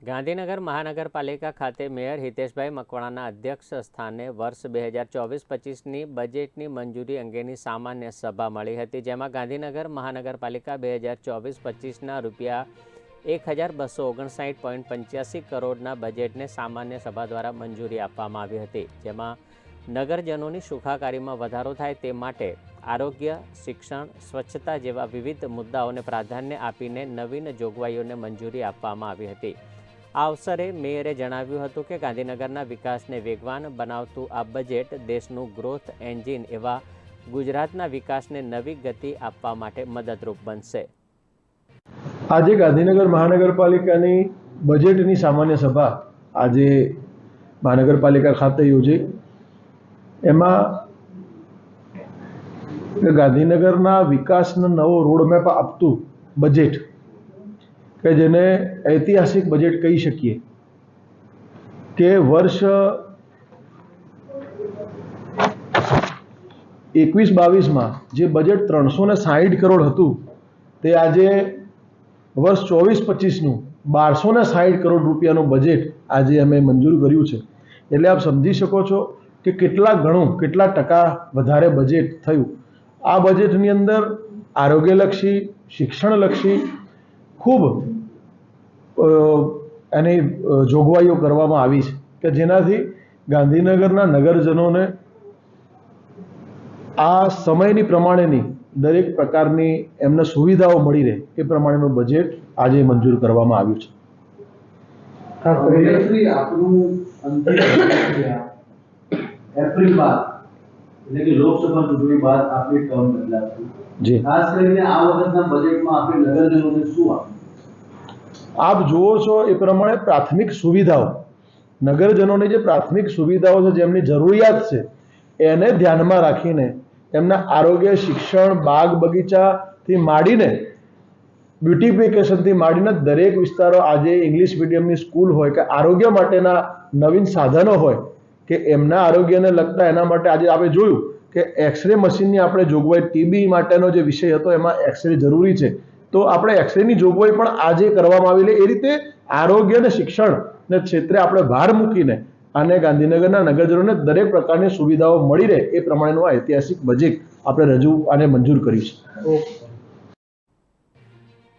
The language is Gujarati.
ગાંધીનગર મહાનગરપાલિકા ખાતે મેયર હિતેશભાઈ મકવાણાના અધ્યક્ષ સ્થાને વર્ષ બે હજાર ચોવીસ પચીસની બજેટની મંજૂરી અંગેની સામાન્ય સભા મળી હતી, જેમાં ગાંધીનગર મહાનગરપાલિકા બે હજાર ચોવીસ પચીસના રૂપિયા એક હજાર બસો ઓગણસાઠ પોઈન્ટ પંચ્યાસી કરોડના બજેટને સામાન્ય સભા દ્વારા મંજૂરી આપવામાં આવી હતી, જેમાં નગરજનોની સુખાકારીમાં વધારો થાય તે માટે આરોગ્ય, શિક્ષણ, સ્વચ્છતા જેવા વિવિધ મુદ્દાઓને પ્રાધાન્ય આપીને નવીન જોગવાઈઓને મંજૂરી આપવામાં આવી હતી. આ અવસરે મેયરે જણાવ્યું હતું કે ગાંધીનગરના વિકાસને વેગવાન બનાવતું આ બજેટ દેશનું ગ્રોથ એન્જિન એવા ગુજરાતના વિકાસને નવી ગતિ આપવા માટે મદદરૂપ બનશે. આજે ગાંધીનગર મહાનગરપાલિકાની બજેટની સામાન્ય સભા આજે મહાનગરપાલિકા ખાતે યોજાઈ. એમાં ગાંધીનગરના વિકાસનો નવો રોડમેપ આપતું બજેટ કે જેને ઐતિહાસિક બજેટ કહી શકીએ, કે વર્ષ એકવીસ બાવીસમાં જે બજેટ ત્રણસો ને સાહીઠ કરોડ હતું, તે આજે વર્ષ ચોવીસ પચીસનું બારસો ને સાહીઠ કરોડ રૂપિયાનું બજેટ આજે અમે મંજૂર કર્યું છે. એટલે આપ સમજી શકો છો કે કેટલા ઘણું કેટલા ટકા વધારે બજેટ થયું. આ બજેટની અંદર આરોગ્યલક્ષી, શિક્ષણલક્ષી ખૂબ એની જોગવાઈઓ કરવામાં આવી છે કે જેનાથી ગાંધીનગરના નગરજનોને આ સમયની પ્રમાણેની દરેક પ્રકારની એમને સુવિધાઓ મળી રહે એ પ્રમાણેનું બજેટ આજે મંજૂર કરવામાં આવ્યું છે. ખાસ કરીને શ્રી આપનું એટલે કે લોકસભા ચૂંટણી બાદ આપની ટર્મ બદલાશે જી. ખાસ કરીને આ વખતના બજેટમાં આપણે નગરજનોને શું આપ્યું આપ જુઓ છો એ પ્રમાણે પ્રાથમિક સુવિધાઓ. નગરજનોને જે પ્રાથમિક સુવિધાઓ છે જેમની જરૂરિયાત છે એને ધ્યાનમાં રાખીને એમના આરોગ્ય શિક્ષણ બાગ બગીચાથી માંડીને બ્યુટિફિકેશનથી માંડીને દરેક વિસ્તારો આજે ઇંગ્લિશ મીડિયમની સ્કૂલ હોય કે આરોગ્ય માટેના નવીન સાધનો હોય કે એમના આરોગ્યને લગતા એના માટે આજે આપણે જોયું કે એક્સરે મશીનની આપણે જોગવાઈ ટીબી માટેનો જે વિષય હતો, એમાં એક્સરે જરૂરી છે. તો આપણે એક્સરેની જોગવાઈ પણ આજે કરવામાં આવી એટલે એ રીતે આરોગ્ય અને શિક્ષણ ને ક્ષેત્રે આપણે ભાર મૂકીને અને ગાંધીનગરના નગરજનોને દરેક પ્રકારની સુવિધાઓ મળી રહે એ પ્રમાણેનું આ ઐતિહાસિક બજેટ આપણે રજૂ અને મંજૂર ઓકે.